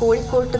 കോഴിക്കോട്ട്